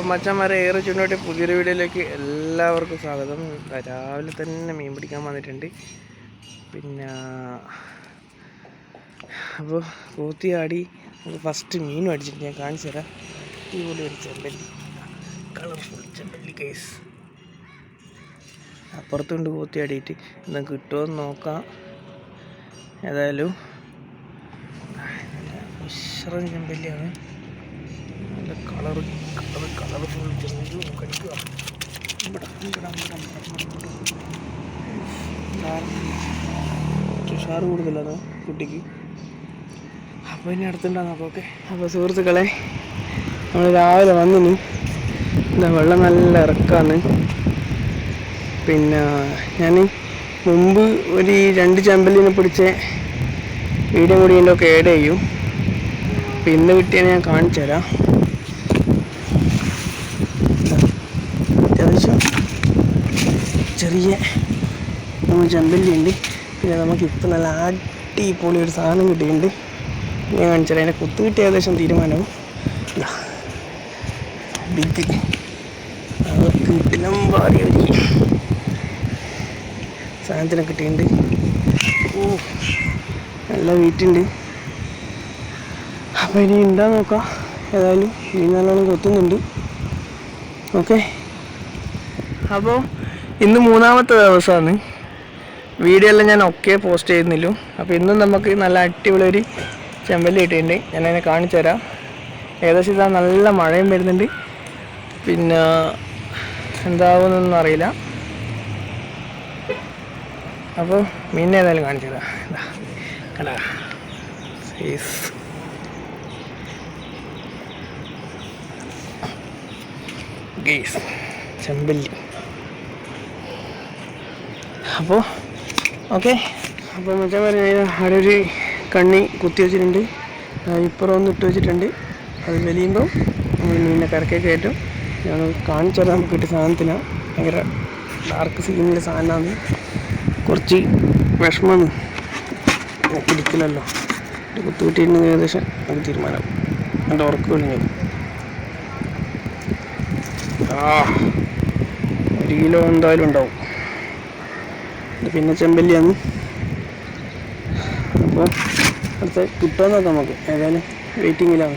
അപ്പം മച്ചന്മാരെ ഏറെ ചുണ്ടോട്ടി പുതിയൊരു വീഡിയോയിലേക്ക് എല്ലാവർക്കും സ്വാഗതം. രാവിലെ തന്നെ മീൻ പിടിക്കാൻ വന്നിട്ടുണ്ട്. പിന്നെ അപ്പോൾ കൂത്തിയാടി ഫസ്റ്റ് മീൻ അടിച്ചിട്ട് ഞാൻ കാണിച്ചു തരാം. അടിപൊളി ഒരു ചെമ്പല്ലി. കളർഫുൾ ചെമ്പല്ലി കേസ് അപ്പുറത്തുണ്ട് കൂത്തിയാടിയിട്ട് എന്താ കിട്ടുമോ എന്ന് നോക്കാം. ഏതായാലും മിശ്രം ചെമ്പല്ലിയാണ്. നല്ല കളർ കളർ നമുക്ക് അടിക്കുക ഇവിടെ കൂടുതലാണ് കുട്ടിക്ക്? അപ്പോൾ ഇനി അടുത്തുണ്ടാകും അപ്പോൾ ഓക്കെ അപ്പോൾ സുഹൃത്തുക്കളെ നമ്മൾ രാവിലെ വന്നിനി. എന്താ വെള്ളം നല്ല ഇറക്കാണ്. പിന്നെ ഞാൻ മുമ്പ് ഒരു രണ്ട് ചമ്പലിനെ പിടിച്ച വീഡിയോ കൂടി എന്റെ ഒക്കെ ഏഡ് ചെയ്യും. പിന്നെ ഇന്ന് കിട്ടിയ ഞാൻ കാണിച്ചു തരാം ചെറിയ നമ്മൾ ചെമ്പല്ലി ഉണ്ട് പിന്നെ നമുക്ക് ഇപ്പം നല്ല അടിപൊളി ഒരു സാധനം കിട്ടിയിട്ടുണ്ട്. ഞാൻ കാണിച്ചാൽ അതിനെ കുത്ത് കിട്ടിയ ഏകദേശം തീരുമാനവും. ബിഗ് അവർക്ക് കിട്ടിലും ഒരു സാധനത്തിനെ കിട്ടിയിട്ടുണ്ട്. ഓ നല്ല വെയിറ്റുണ്ട് അപ്പോൾ ഇനി ഉണ്ടാ നോക്കാം? ഏതായാലും ഇനി നല്ലോണം കൊത്തുന്നുണ്ട്. ഓക്കെ. അപ്പോൾ ഇന്ന് മൂന്നാമത്തെ ദിവസമാണ്. വീഡിയോ എല്ലാം ഞാൻ ഒക്കെ പോസ്റ്റ് ചെയ്യുന്നില്ല അപ്പോൾ ഇന്നും നമുക്ക് നല്ല അടിപൊളിയൊരു ചെമ്പല്ലി കിട്ടിയിട്ടുണ്ട്. ഞാൻ അതിനെ കാണിച്ചു തരാം. ഏകദേശം ഇതാ നല്ല മഴയും വരുന്നുണ്ട്. പിന്നെ എന്താവുന്നൊന്നും അറിയില്ല. അപ്പോൾ മീനിനെ ഏതായാലും കാണിച്ചു തരാം. കടാ സൈസ് ഗേസ് ചെമ്പല്ലി. അപ്പോൾ ഓക്കെ. അപ്പോൾ മച്ചാൻ കഴിഞ്ഞാൽ അവിടെ ഒരു കണ്ണി കുത്തി വെച്ചിട്ടുണ്ട്. ഇപ്പുറം ഒന്ന് ഇട്ട് വെച്ചിട്ടുണ്ട്. അത് വലിയുമ്പോൾ നമ്മൾ മീനിനെ കറക്കെ കയറ്റും. ഞാൻ കാണിച്ചു തരാം നമുക്ക് കിട്ടിയ സാധനത്തിനാണ് ഭയങ്കര ഡാർക്ക് സീനിലെ സാധനമാണ്. കുറച്ച് വിഷമമാണ് പിടിക്കില്ലല്ലോ കുത്തു കിട്ടിയിരുന്ന ഏകദേശം നമുക്ക് തീരുമാനം. എന്റെ ഉറക്ക് കഴിഞ്ഞത് ആ ഒരു കിലോ എന്തായാലും ഉണ്ടാവും. പിന്നെ ചെമ്പല്ലിയാണ്. അപ്പോൾ അടുത്ത കിട്ടുമെന്ന് നോക്കാം നമുക്ക്. ഏതായാലും വെയിറ്റിങ്ങിലാണ്.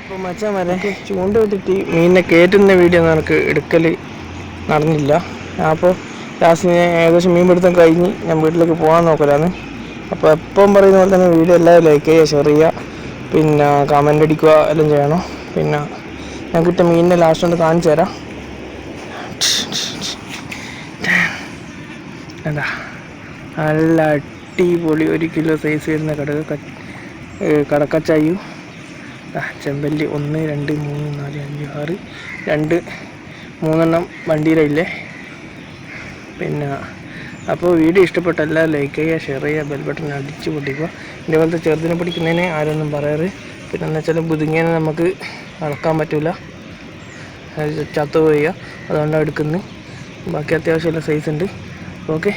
അപ്പോൾ മച്ചാൻ വരെ ചൂണ്ട വിട്ടിട്ട് മീനിനെ കയറ്റുന്ന വീഡിയോ നമുക്ക് എടുക്കൽ നടന്നില്ല. അപ്പോൾ ലാസ്റ്റ് ഏകദേശം മീൻ പിടുത്തം കഴിഞ്ഞ് ഞാൻ വീട്ടിലേക്ക് പോകാൻ നോക്കലാണ്. അപ്പോൾ എപ്പം പറയുന്ന പോലെ തന്നെ വീഡിയോ എല്ലാവരും ലൈക്ക് ചെയ്യുക ഷെയർ ചെയ്യുക. പിന്നെ കമന്റ് അടിക്കുക എല്ലാം ചെയ്യണം. പിന്നെ ഞാൻ കിട്ടിയ മീനിനെ ലാസ്റ്റ് കൊണ്ട് കാണിച്ചു തരാം എന്താ നല്ല അടിപൊളി ഒരു കിലോ സൈസ് വരുന്ന കടക കടക്കച്ചായും. ചെമ്പല്ലി ഒന്ന് രണ്ട് മൂന്ന് നാല് അഞ്ച് ആറ് രണ്ട് മൂന്നെണ്ണം വണ്ടിയിലില്ലേ? പിന്നെ അപ്പോൾ വീഡിയോ ഇഷ്ടപ്പെട്ട എല്ലാവരും ലൈക്ക് ചെയ്യുക ഷെയർ ചെയ്യുക ബെൽ ബട്ടൺ അടിച്ച് പൊട്ടിക്കുക. ഇതേപോലത്തെ ചെറുതിനെ പിടിക്കുന്നതിന് ആരൊന്നും പറയാറ്. പിന്നെ എന്താ വെച്ചാൽ ബുദ്ധിങ്ങനെ നമുക്ക് അളക്കാൻ പറ്റില്ല ചത്തു പോവുക അതുകൊണ്ടാണ് എടുക്കുന്നത്. ബാക്കി അത്യാവശ്യമുള്ള സൈസ് ഉണ്ട്. ഓക്കെ